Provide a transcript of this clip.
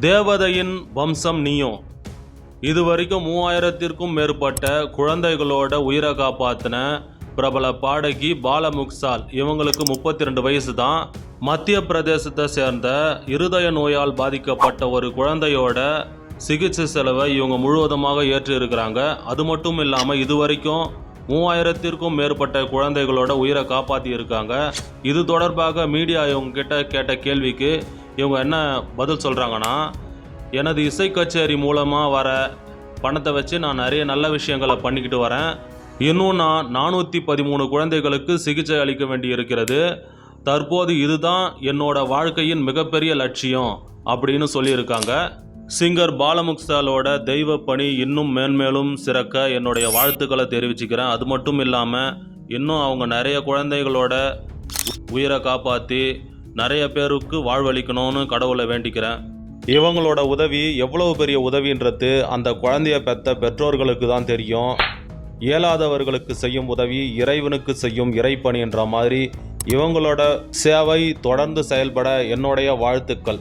தேவதையின் வம்சம் நீயும் இது வரைக்கும் மூவாயிரத்திற்கும் மேற்பட்ட குழந்தைகளோட உயிரை காப்பாத்தின பிரபல பாடகி பாலமுக்சால். இவங்களுக்கு முப்பத்தி ரெண்டு வயசு தான். மத்திய பிரதேசத்தை சேர்ந்த இருதய நோயால் பாதிக்கப்பட்ட ஒரு குழந்தையோட சிகிச்சை செலவை இவங்க முழுவதுமாக ஏற்று இருக்கிறாங்க அது மட்டும் இல்லாமல் இது வரைக்கும் மூவாயிரத்திற்கும் மேற்பட்ட குழந்தைகளோட உயிரை காப்பாற்றி இருக்காங்க இது தொடர்பாக மீடியா இவங்க கிட்ட கேட்ட கேள்விக்கு இவங்க என்ன பதில் சொல்கிறாங்கன்னா எனது இசை கச்சேரி மூலமாக வர பணத்தை வச்சு நான் நிறைய நல்ல விஷயங்களை பண்ணிக்கிட்டு வரேன். இன்னும் நான் நானூற்றி பதிமூணு குழந்தைகளுக்கு சிகிச்சை அளிக்க வேண்டி இருக்கிறது. தற்போது இதுதான் என்னோட வாழ்க்கையின் மிகப்பெரிய லட்சியம் அப்படின்னு சொல்லியிருக்காங்க. சிங்கர் பாலமுக்சாலோட தெய்வ பணி இன்னும் மேன்மேலும் சிறக்க என்னுடைய வாழ்த்துக்களை தெரிவிச்சுக்கிறேன். அது மட்டும் இல்லாமல் இன்னும் அவங்க நிறைய குழந்தைகளோட உயிரை காப்பாற்றி நிறைய பேருக்கு வாழ்வளிக்கணும்னு கடவுளை வேண்டிக்கிறேன். இவங்களோட உதவி எவ்வளவு பெரிய உதவின்றது அந்த குழந்தைய பெத்த பெற்றோர்களுக்கு தான் தெரியும். இயலாதவர்களுக்கு செய்யும் உதவி இறைவனுக்கு செய்யும் இறைப்பணின்ற மாதிரி இவங்களோட சேவை தொடர்ந்து செயல்பட என்னுடைய வாழ்த்துக்கள்.